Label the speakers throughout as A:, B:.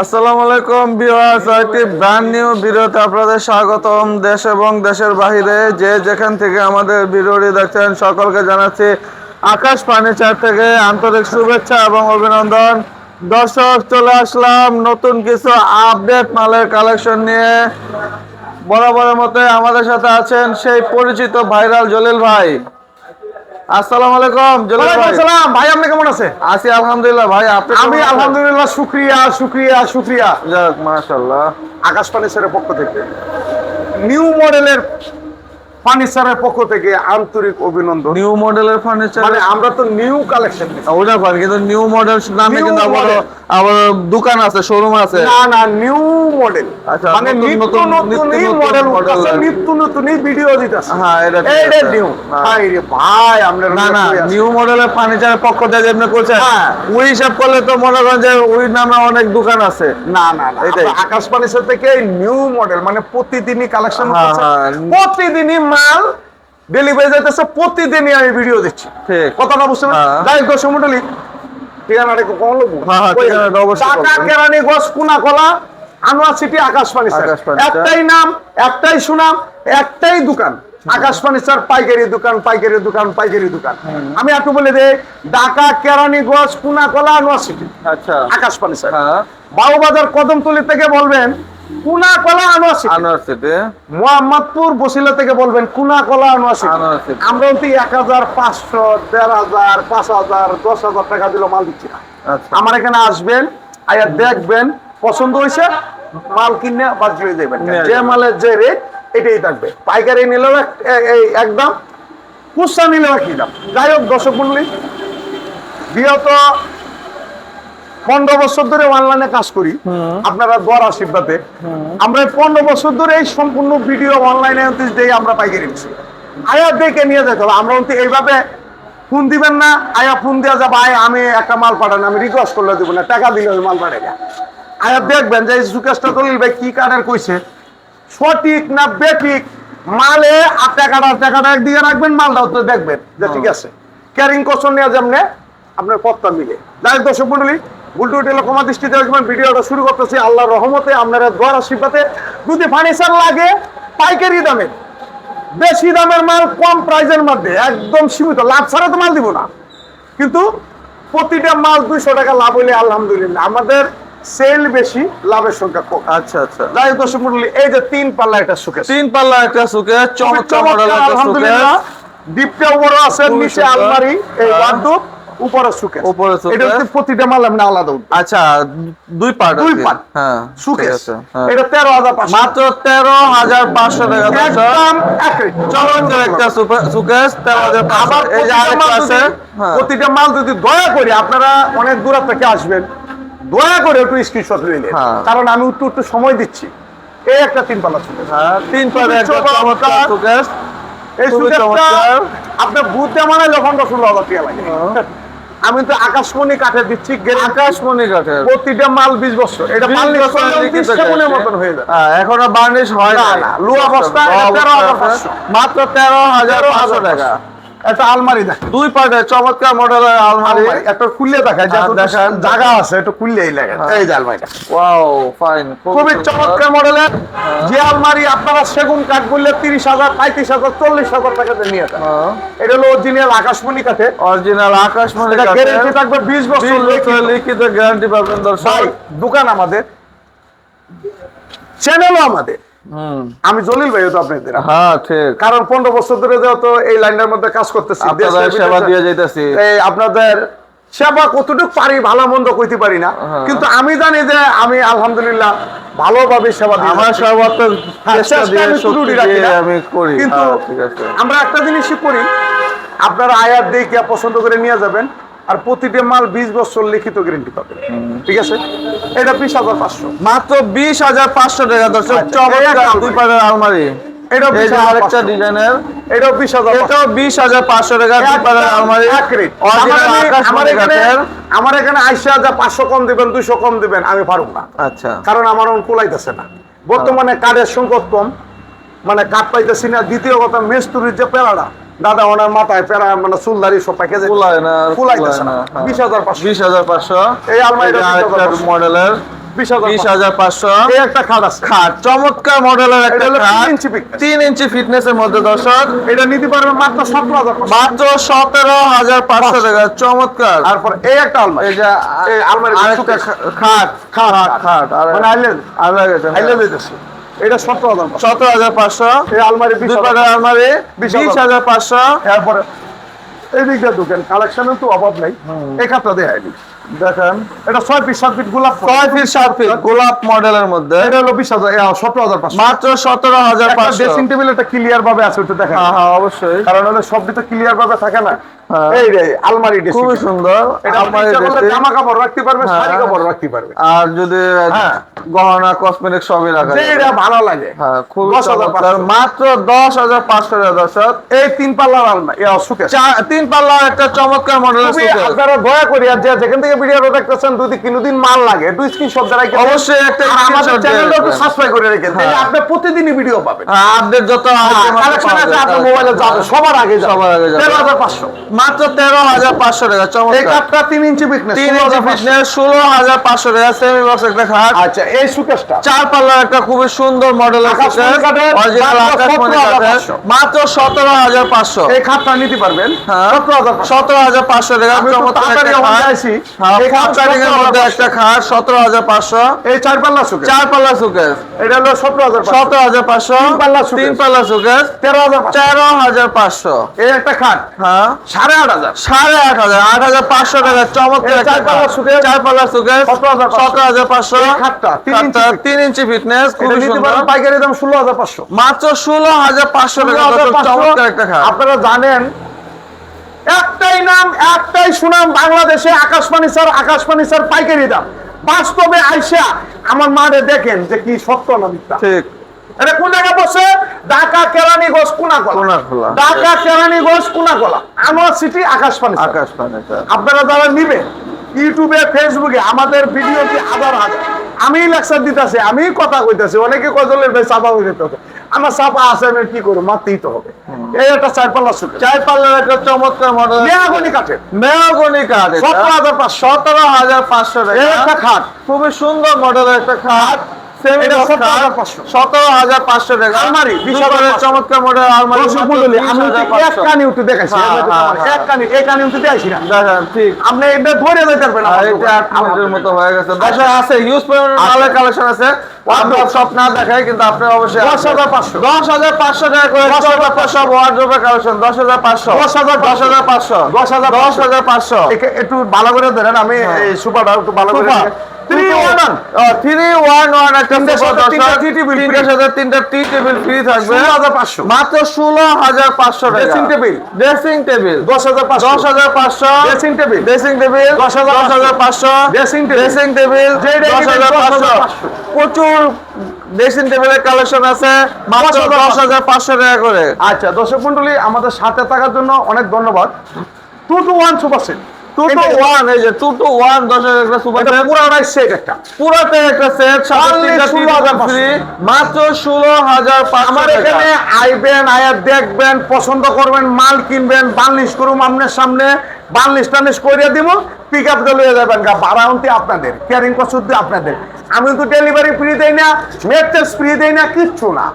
A: আসসালামু আলাইকুম ভিউয়ার্স একটি ব্র্যান্ড নিউ ভিডিওতে আপনাদের স্বাগতম। দেশ এবং দেশের বাহিরে যে যেখান থেকে আমাদের ভিডিওটি দেখছেন, সকলকে জানাচ্ছি আকাশ ফার্নিচার থেকে আন্তরিক শুভেচ্ছা এবং অভিনন্দন। দর্শক, চলে আসলাম নতুন কিছু আপডেট মালের কালেকশন নিয়ে। বরাবরের মতো আমাদের সাথে আছেন সেই পরিচিত ভাইরাল জলিল ভাই। আসসালামু আলাইকুম
B: ওয়ালাইকুম
A: ভাই
B: আপনি কেমন আছেন?
A: আছি আলহামদুলিল্লাহ ভাই আপনি
B: আমি আলহামদুলিল্লাহ শুক্রিয়া শুক্রিয়া শুক্রিয়া।
A: যাক মাশাআল্লাহ।
B: আকাশ ফার্নিচারের পক্ষ থেকে নিউ মডেলের ফার্নিচারের পক্ষ থেকে আন্তরিক অভিনন্দন।
A: নিউ মডেলের ফার্নিচার
B: মানে আমরা তো নিউ কালেকশন
A: ওটা কিন্তু নিউ মডেল নামে
B: কিন্তু
A: কিন্তু আবার দোকান আছে শোরুম আছে
B: না না নিউ মডেল
A: আচ্ছা,
B: মানে নিত্য
A: নতুন-
B: নতুনই মডেল
A: কি।
B: নিত্য নতুনই ভিডিও দিতেছে
A: হ্যাঁ, এটা আছে।
B: নিউ
A: হ্যাঁ।
B: ভাই রে ভাই আপনার
A: না না নিউ মডেলের ফার্নিচারের পক্ষ থেকে আপনি করছেন
B: হ্যাঁ।
A: ওই হিসাব করলে তো মনে করেন যে ওই নামে অনেক দোকান আছে
B: না না না। আকাশ ফার্নিচার থেকে নিউ মডেল মানে প্রতিদিনই কালেকশন
A: হ্যাঁ, হ্যাঁ।
B: প্রতিদিনই মাল ডেলিভারি যাইতেছে প্রতিদিনই আমি ভিডিও দিচ্ছি
A: ঠিক।
B: কথাটা বুঝতে
A: হ্যাঁ।
B: পারছেন যাই দশ মন্ডলী ঠিকানাটা লোক
A: অবশ্যই
B: ঢাকা
A: বলবেন।
B: কেরানি গছ কুনা কলা আনোয়ার সিটি আকাশ ফার্নিচার একটাই নাম একটাই সুনাম একটাই দোকান। আকাশ ফার্নিচার পাইকারি দোকান পাইকারি দোকান পাইকারি দোকান। আমি একটু বলে দে ডাকা কেরানি গছ কুনা কলা আনোয়ার সিটি।
A: আচ্ছা।
B: আকাশ ফার্নিচার
A: হ্যাঁ।
B: বাউবাজার কদমতলি থেকে বলবেন Kunakala Anwar city
A: Anwar city
B: Mohammadpur Basila থেকে বলবেন কুনা কলা আনোয়ার সিটি। আমরা অতি এক হাজার পাঁচশো দেড় হাজার পাঁচ হাজার দশ হাজার টাকা দিলে মাল দিচ্ছি না।
A: আচ্ছা।
B: আমার এখানে আসবেন আয়া দেখবেন পছন্দ হয়েছে মাল কিনে বাদ দিয়ে দেবেন যে। মালের যে রেট এটাই থাকবে। পাইকারি নিলেও এই একদম খুচরা নিলেও একই দাম। যাই হোক দর্শক মন্ডলী বিগত পনেরো বছর ধরে অনলাইনে কাজ করি। আপনারা দর আশীর্বাদে আমরা পনেরো বছর ধরে এই সম্পূর্ণ ভিডিও অনলাইনে দিয়ে আমরা পাইকারি নিচ্ছি আয়া দেখে নিয়ে যেতে হবে। আমরা অন্তি এইভাবে ফোন দিবেন না। আয়া ফোন দেওয়া যাবে আয় আমি একটা মাল পাঠান আমি রিকোয়েস্ট করলে দিব না। টাকা দিলে ওই মাল পাঠাই আয়া দেখবেন যে সুকেশটা দলিল ভাই কি কার্ডের কইছে? সঠিক না বেঠিক? মালে আর টাকাটা টাকাটা একদিকে রাখবেন মালটাও তো দেখবেন যে ঠিক আছে। ক্যারিং কোশন নিয়ে যেমনে আপনার পথটা মিলে। যাই দর্শক মন্ডলী দৃষ্টিতে রাখবেন ভিডিওটা শুরু করতেছি আল্লাহর রহমতে আপনারা দোয়ার আশীর্বাদে। যদি ফার্নিচার লাগে পাইকারি দামে। বেশি দামের মাল কম প্রাইজের মধ্যে একদম সীমিত। লাভ ছাড়া তো মাল দিব না। কিন্তু প্রতিটা মাল দুইশো টাকা লাভ হইলে আলহামদুলিল্লাহ আমাদের সেল বেশি লাভের সংখ্যা কম।
A: আচ্ছা আচ্ছা।
B: যাই দর্শক মন্ডলী, এই যে তিন পাল্লা একটা সুখে
A: তিন পাল্লা একটা সুখে চমৎকার
B: আলহামদুলিল্লাহ। ডিপটা উপরে আছে নিচে আলমারি এই। ওয়ার্ডরোব উপরে সুকেশ
A: উপরে suitcase।
B: এটা হচ্ছে প্রতিটা মাল আমরা আলাদা
A: আচ্ছা দুই পার্ট
B: দুই।
A: হ্যাঁ হ্যাঁ।
B: এটা
A: মাত্র টাকা
B: একদম
A: চমৎকার একটা এই যে আরেকটা আছে।
B: যদি-
A: হ্যাঁ।
B: প্রতিটা মাল যদি দয়া করে আপনারা অনেক দূর থেকে আসবেন দয়া করে একটু স্ক্রিনশট নিলেন
A: হ্যাঁ।
B: কারণ আমি একটু একটু সময় দিচ্ছি। এই একটা তিন সুকেশ
A: হ্যাঁ তিন পার্টের একটা
B: চমৎকার। এই
A: খুবই
B: আপনার বুথ মানে লক্ষণ হাজার লাগে। আমি তো আকাশমণি কাঠে দিচ্ছি।
A: আকাশমণি কাঠে
B: প্রতিটা মাল বিশ বছর এটা মাল নিশ্চয় সেগুনের মতন হয়ে যায়
A: এখন বার্নিশ হয়
B: না, লুয়া।
A: আছে। মাত্র তেরো হাজার পাঁচশো টাকা
B: একটা আলমারি দেখেন
A: দুই পার্টের চমৎকার মডেলের আলমারি।
B: একটা খুললে দেখায়
A: হ্যাঁ,
B: যত জায়গা আছে একটু খুললেই লাগে।
A: হ্যাঁ।
B: এই যে আলমারিটা।
A: ওয়াও ফাইন
B: খুবই চমৎকার মডেলের।
A: হ্যাঁ।
B: যে আলমারি আপনারা সেগুন কাঠ বললে তিরিশ হাজার পঁয়ত্রিশ হাজার চল্লিশ হাজার টাকাতে নিয়ে যান। এটা হলো অরিজিনাল আকাশমণি কাঠে
A: অরিজিনাল আকাশমণি কাঠের।
B: গ্যারেন্টি থাকবে বিশ বছর লিখিত।
A: গ্যারান্টি পাবেন দর্শক।
B: দোকান আমাদের। চ্যানেলও আমাদের। আমি জলিল ভাই তো আপনাদের
A: হ্যাঁ ঠিক।
B: কারণ পনেরো বছর ধরে যেহেতু এই লাইনের মধ্যে কাজ করতেছি
A: সেবা দিয়ে যাইতেছি।
B: এই আপনাদের সেবা কতটুকু পারি ভালো মন্দ কইতে পারি না।
A: হ্যাঁ।
B: কিন্তু আমি জানি যে আমি আলহামদুলিল্লাহ ভালোভাবে সেবা দিই
A: আমার সর্বাত্ম
B: হ্যাঁ,
A: দিয়ে
B: আমি
A: দিয়ে করি।
B: কিন্তু
A: হ্যাঁ,
B: আমরা একটা জিনিসই করি আপনারা আয়াত দেখে পছন্দ করে নিয়ে যাবেন। আর প্রতিটা মাল বিশ বছর লিখিত গ্যারেন্টি পাবেন ঠিক আছে? এটা বিশ হাজার পাঁচশো।
A: মাত্র বিশ হাজার পাঁচশো টাকা দর্শক
B: আচ্ছা,
A: দুই আলমারি।
B: এটাও হাজার
A: আরেকটা
B: পাঁচশো।
A: ডিজাইনের
B: এটাও বিশ হাজার
A: এটাও বিশ হাজার পাঁচশো টাকা আলমারি।
B: আমার এখানে- আমার আইসা যা পাঁচশো কম দিবেন দুইশো কম দিবেন আমি পারব না।
A: আচ্ছা।
B: কারণ আমার কুলাইতেছে না। বর্তমানে কাঠের সংকট কম। মানে কাঠ পাইতেছি না। দ্বিতীয় কথা মেস্তুরির যে পেলাটা দাদা ওনার মাথায় পেরা মানে চুলদারি সব পাইকে যায়।
A: কুলায় না আর
B: না।
A: হ্যাঁ।
B: বিশ হাজার পাঁচশো।
A: বিশ হাজার পাঁচশো।
B: এই আলমারিটা
A: এই যে
B: 20,500
A: আরেকটা মডেলের।
B: বিশ হাজার
A: বিশ হাজার পাঁচশো।
B: এই একটা খাট আছে।
A: খাট চমৎকার মডেলের একটা খাট
B: তিন ইঞ্চি
A: ইঞ্চি ফিটনেসের মধ্যে দর্শক।
B: এটা নিতে পারবেন মাত্র সতেরো হাজার
A: মাত্র সতেরো হাজার পাঁচশো টাকা। চমৎকার।
B: তারপর এই একটা আলমারি।
A: এই যে
B: আলমারি
A: আরেকটা খাট খাট খাট। আর
B: মানে আইলেন আইলেন দিতেছে এটা সতেরো হাজার।
A: সতেরো হাজার পাঁচশো।
B: এই আলমারি বিশ হাজার।
A: আলমারি
B: বিশ হাজার।
A: পাঁচশো।
B: এরপরে এই দিকটা ঢুকেন কালেকশনের তো অভাব নাই। এই দেয়
A: দেখেন
B: এটা ছয় পিস সাত ফিট গোলাপ
A: গোলাপ মডেলের মধ্যে।
B: এটা হলো বিশ হাজার সতেরো হাজার পাঁচশো।
A: মাত্র সতেরো হাজার পাঁচশো।
B: ড্রেসিং টেবিল একটা ক্লিয়ার ভাবে আছে দেখেন।
A: হ্যাঁ হ্যাঁ অবশ্যই।
B: কারণ হলে তো ক্লিয়ার ভাবে থাকে না।
A: হ্যাঁ।
B: এই রে আলমারি ড্রেসিং
A: সুন্দর।
B: এটা
A: আলমারি
B: ইচ্ছা জামা কাপড় রাখতে পারবে
A: হ্যাঁ।
B: শাড়ি কাপড় রাখতে পারবে।
A: আর যদি
B: হ্যাঁ।
A: গহনা কসমেটিক সবই রাখা যাবে।
B: যেটা ভালো লাগে।
A: হ্যাঁ
B: 10,500
A: চমৎকার। মাত্র দশ হাজার পাঁচশো টাকা দর্শক
B: এই তিন পাল্লার আলমারি
A: তিন পাল্লা একটা চমৎকার মডেলের
B: আপনারা দয়া করে আর যে যেখান থেকে ভিডিওটা দেখতেছেন যদি কোনোদিন মাল লাগে। দুই স্ক্রিনশট দ্বারা
A: অবশ্যই একটা
B: আমাদের চ্যানেলটা একটু সাবস্ক্রাইব করে রেখেন তাহলে
A: হ্যাঁ।
B: আপনি প্রতিদিনই ভিডিও পাবেন।
A: হ্যাঁ, যত
B: কালেকশন আছে আপনার মোবাইলে যাবে সবার আগে যাবে।
A: সবার আগে যাবে।
B: তেরো হাজার পাঁচশো।
A: মাত্র তেরো হাজার পাঁচশো টাকা
B: এই কাপটা তিন ইঞ্চি বিকনেস
A: তিন ইঞ্চি ফিটনেস ষোলো হাজার পাঁচশো টাকা। সেমি বক্স একটা খাট
B: আচ্ছা এই সুকেশটা
A: চার পাল্লার একটা খুবই সুন্দর মডেল
B: কাঠের,
A: অরিজিনাল
B: মাত্র
A: আকাশমণি
B: 17,500
A: মাত্র সতেরো হাজার পাঁচশো।
B: এই খাপটা নিতে পারবেন।
A: হ্যাঁ।
B: সতেরো হাজার পাঁচশো।
A: সতেরো হাজার পাঁচশো টাকা
B: আমি একটু
A: চমৎকার মধ্যে একটা খাট সতেরো হাজার পাঁচশো।
B: এই চার পাল্লা সুকেশ
A: চার পাল্লা সুকেস
B: এটা হলো সতেরো হাজার
A: সতেরো হাজার পাঁচশো।
B: পাল্লা।
A: তিন পাল্লা
B: তেরো হাজার
A: তেরো হাজার পাঁচশো।
B: এই একটা খাট।
A: হ্যাঁ।
B: সাড়ে আট হাজার।
A: সাড়ে আট হাজার। আট হাজার পাঁচশো টাকা। চমৎকার
B: চার পাল্লা
A: খাট। চার পাল্লা
B: 17,500
A: সতেরো হাজার পাঁচশো।
B: খাটটা তিন ইঞ্চি
A: ফিটনেস। খুবই সুন্দর।
B: পাইকারি দাম ষোলো হাজার পাঁচশো।
A: মাত্র ষোলো হাজার পাঁচশো টাকা। চমৎকার একটা খাট।
B: আপনারা জানেন একটাই নাম একটাই সুনাম বাংলাদেশে আকাশবাণী স্যার আকাশবাণী স্যার পাইকারি দাম। বাস্তবে আইসা আমার মারে দেখেন যে কি সত্য না মিথ্যা।
A: ঠিক।
B: এটা কোন জায়গায় বসে? ঢাকা কেরানীগঞ্জ কুনাকলা
A: কুনাকলা।
B: ঢাকা কেরানীগঞ্জ কুনাকলা আনোয়ার সিটি আকাশবাণী আপনারা যারা ইউটিউবে ফেসবুকে আমাদের ভিডিও কি হাজার। আমি লেকচার দিতেছি আমি কথা কইতাছি। অনেকে কজলের ভাই চাপা হয়ে যেতে আমার চাপা আছে আমি কি করব? মারতেই তো হবে। এই একটা চার পাল্লা সুখ
A: চার পাল্লার একটা চমৎকার মডেল
B: মেয়াগুনি কাঠের।
A: মেয়াগুনি কাঠ।
B: সতেরো হাজার পাঁচশো।
A: সতেরো হাজার পাঁচশো
B: একটা খাট।
A: খুবই সুন্দর মডেলের একটা খাট। সেমি
B: এটা
A: বক্স খাট
B: 17,500
A: সতেরো হাজার পাঁচশো টাকা।
B: আলমারি, বিশ হাজার পাঁচশো।
A: চমৎকার মডেল আলমারি
B: আমি এক কানি উঠে দেখাইছি।
A: হ্যাঁ, হ্যাঁ,
B: এক কানি এই কানি উঠে দেখাইছি না।
A: ঠিক।
B: আপনি এটা ধরে যেতে পারবেন
A: এটা আট
B: দোকানে।
A: মতো হয়ে গেছে। দশ আছে ইউজ পরিমাণ কালেকশন আছে। সব না দেখায় কিন্তু আপনি অবশ্যই
B: দশ হাজার পাঁচশো।
A: দশ হাজার পাঁচশো টাকা করে
B: দশ হাজার
A: সব ওয়ার্ড্রপের কালেকশন দশ হাজার পাঁচশো।
B: দশ হাজার
A: দশ হাজার পাঁচশো।
B: দশ হাজার
A: দশ হাজার পাঁচশো।
B: একে একটু ভালো করে ধরেন আমি এই সুপারটা একটু ভালো করে পাঁচশো।
A: মাত্র ষোলো হাজার পাঁচশো টাকা।
B: Dressing
A: ড্রেসিং টেবিল
B: দশ হাজার
A: দশ হাজার পাঁচশো।
B: ড্রেসিং টেবিল
A: ড্রেসিং টেবিল
B: দশ হাজার
A: দশ হাজার পাঁচশো।
B: ড্রেসিং
A: ড্রেসিং টেবিল দশ হাজার পাঁচশো। প্রচুর ড্রেসিং টেবিলের কালেকশন আছে। মাত্র
B: দশ হাজার
A: পাঁচশো। টাকা করে।
B: আচ্ছা দর্শক মন্ডলী আমাদের সাথে থাকার জন্য অনেক ধন্যবাদ। Two two one super set
A: two two one এই যে টু টু ওয়ান দশ হাজার একটা সুপার
B: এটা পুরাটাই সেট একটা।
A: পুরাতে একটা সেট
B: Only 16,500
A: ফ্রি মাত্র ষোলো হাজার
B: আমার
A: আমার
B: এখানে আইবেন আয়া দেখবেন পছন্দ করবেন মাল কিনবেন বার্নিশ করুন আপনার সামনে। বার্নিশ টার্নিশ করে দিব পিক আপ লয়ে যাবেন। গা বারাউন্টি আপনাদের ক্যারিং কস্ট আপনাদের। আমি তো ডেলিভারি ফ্রি দেই না মেট্রেস ফ্রি দেই না কিচ্ছু না।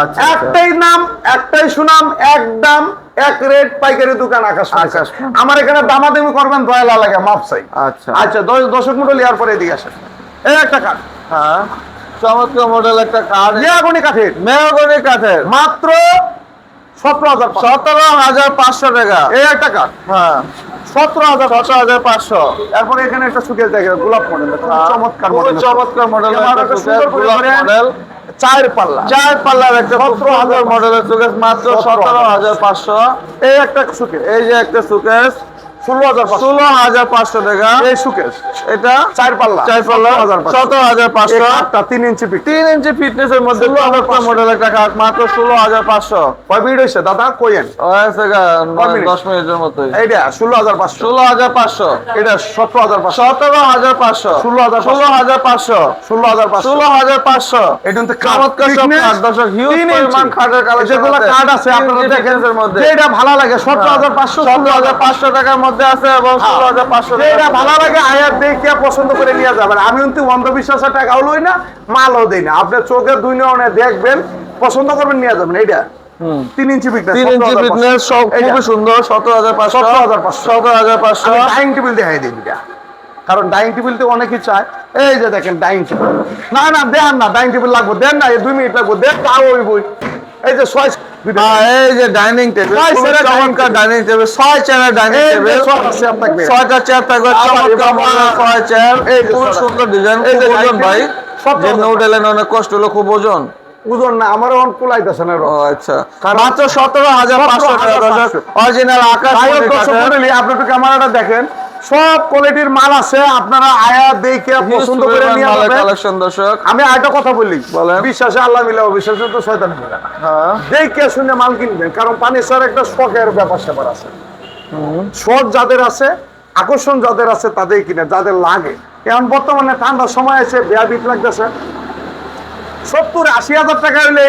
A: আচ্ছা।
B: একটাই নাম একটাই সুনাম এক দাম এক রেট পাইকারি দোকান আকাশ
A: আকাশ।
B: আমার এখানে দামাদামি করবেন দয়ালা লাগে মাপ চাই।
A: আচ্ছা।
B: আচ্ছা দশ দশক মন্ডল ইয়ার পরে এদিকে আসেন। এই একটা কাঠ।
A: হ্যাঁ চমৎকার মডেল একটা কাঠ।
B: মেয়াগুনি কাঠের।
A: মেয়াগুনি কাঠের।
B: মাত্র সতেরো হাজার
A: সতেরো হাজার পাঁচশো টাকা।
B: এই একটা কাঠ?
A: হ্যাঁ।
B: সতেরো হাজার
A: সতেরো হাজার পাঁচশো
B: এখানে একটা সুকেশ দেখে গোলাপ মডেল চমৎকার
A: খুবই
B: মডেল
A: চমৎকার মডেল
B: এবার একটা সুন্দর করে ধরেন।
A: মডেল
B: চার পাল্লা।
A: চার পাল্লার একটা সতেরো হাজার মডেলের সুকেস মাত্র সতেরো হাজার। পাঁচশো।
B: এই একটা
A: এই যে একটা সুকেস
B: ষোলো হাজার পাঁচশো
A: ষোলো হাজার টাকা
B: এই সুকেশ
A: এটা
B: চার পাল্লা
A: চার পাল্লা সতেরো হাজার পাঁচশো
B: তিন ইঞ্চি
A: তিন ইঞ্চি ফিটনেস এর মধ্যে
B: 16,500
A: মডেল মাত্র ষোলো হাজার পাঁচশো
B: কয় মিনিট হয়েছে দাদা কইেন
A: হয়েছে গা, নয়,
B: মিনিট?
A: দশ মিনিটের মতোই
B: এইটা ষোলো হাজার পাঁচশো
A: ষোলো হাজার পাঁচশো
B: এটা সতেরো হাজার পাঁচশো
A: সতেরো হাজার পাঁচশো
B: 16,500
A: ষোলো হাজার পাঁচশো
B: ষোলো হাজার পাঁচশো
A: ষোলো হাজার পাঁচশো
B: এটা কিন্তু
A: চমৎকার সব দর্শক, পরিমাণ খাটের
B: যেগুলো কার্ড আছে আপনারা দেখেন
A: মধ্যে।
B: যেটা ভালো লাগে সতেরো হাজার পাঁচশো
A: সতেরো হাজার পাঁচশো টাকার মধ্যে মধ্যে আছে এবং ষোলো হাজার পাঁচশো
B: যেটা ভালো লাগে আয়াত দেখে পছন্দ করে নিয়ে যাবেন। আমি কিন্তু অন্ধবিশ্বাসের টাকাও লই না মালও দেই না। আপনার চোখের দুই নয়নে দেখবেন পছন্দ করবেন নিয়ে যাবেন। এইটা। তিন ইঞ্চি বিকনেস
A: তিন ইঞ্চি ফিটনেস সব খুবই সুন্দর সতেরো হাজার পাঁচশো।
B: 17,500
A: সতেরো হাজার পাঁচশো।
B: ডাইনিং টেবিল দেখাই এটা কারণ ডাইনিং টেবিল তো অনেকেই চায় এই যে দেখেন ডাইনিং টেবিল না না দেন না ডাইনিং টেবিল লাগবে। দেন না দুই মিনিট লাগবে। দেন তাও ওই বই এই যে ছয়
A: হ্যাঁ, এই যে ডাইনিং টেবিল চমৎকার ডাইনিং টেবিল ছয় চেয়ারের ডাইনিং টেবিল
B: ছয়টা চেয়ার থাকবে।
A: চেয়ার ছয় চেয়ার
B: এই
A: খুব সুন্দর ডিজাইন
B: এই যে
A: ওজন ভাই। যে
B: ওজন।
A: নোটেলেন অনেক কষ্ট হলো খুব ওজন।
B: ওজন না আমার অন কুলাইতেছে না
A: ও আচ্ছা। মাত্র সতেরো হাজার পাঁচশো টাকা অরিজিনাল আকাশ
B: যাই হোক
A: মণি
B: দর্শক
A: কাঠের।
B: মণ্ডলী, আপনি একটু ক্যামেরাটা দেখেন। সব কোয়ালিটির মাল আছে আপনারা আয়া দেখে পছন্দ করে নিয়ে যাবেন।
A: কালেকশন দর্শক।
B: আমি আরেকটা কথা বলি। বিশ্বাসে আল্লাহ মিলে অবিশ্বাসে তো শয়তান মিলে না
A: হ্যাঁ।
B: দেখে শুনে মাল কিনবেন কারণ পানি সার একটা শখের ব্যাপার স্যাপার আছে। শখ যাদের আছে আকর্ষণ যাদের আছে তাদের কিনে যাদের লাগে। এখন বর্তমানে ঠান্ডার সময় আছে বেয়া বিট লাগতেছে। সত্তর আশি হাজার টাকা হলে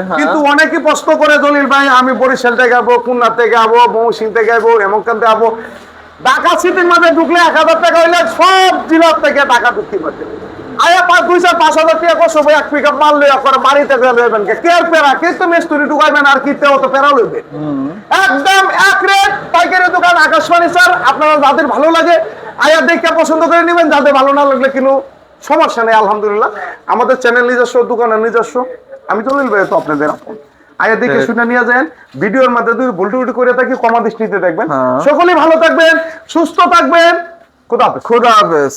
A: হ্যাঁ।
B: কিন্তু অনেকে প্রশ্ন করে দলিল ভাই আমি বরিশাল থেকে যাব খুলনা থেকে যাব মৌসিন থেকে যাব এমনকান থেকে যাব ঢাকা সিটির মধ্যে ঢুকলে এক হাজার টাকা হইলে সব জেলার থেকে টাকা ঢুকতে পারবে আয়া পাঁচ দুই চার পাঁচ হাজার টাকা কষ্ট এক পিক আপ মাল লইয়া করে বাড়িতে লইবেন কে? কে আর পেরা? কে তো মিস্তুরি ঢুকাইবেন আর কিতে অত পেরা লইবেন একদম এক রেট পাইকারি দোকান আকাশবাণী স্যার আপনারা যাদের ভালো লাগে আয়া দেখে পছন্দ করে নেবেন যাদের ভালো না লাগলে কিন্তু সমস্যা নেই আলহামদুলিল্লাহ। আমাদের চ্যানেল নিজস্ব দোকানের নিজস্ব। আমি তো ভাই তো আপনাদের আপন। আয়া দেখে
A: ঠিক।
B: শুনে নিয়ে যান ভিডিওর মধ্যে যদি ভুল টুটি করে থাকি কমা দৃষ্টিতে দেখবেন।
A: হ্যাঁ।
B: সকলেই ভালো থাকবেন সুস্থ থাকবেন। কোথা
A: খুদা হাফেজ।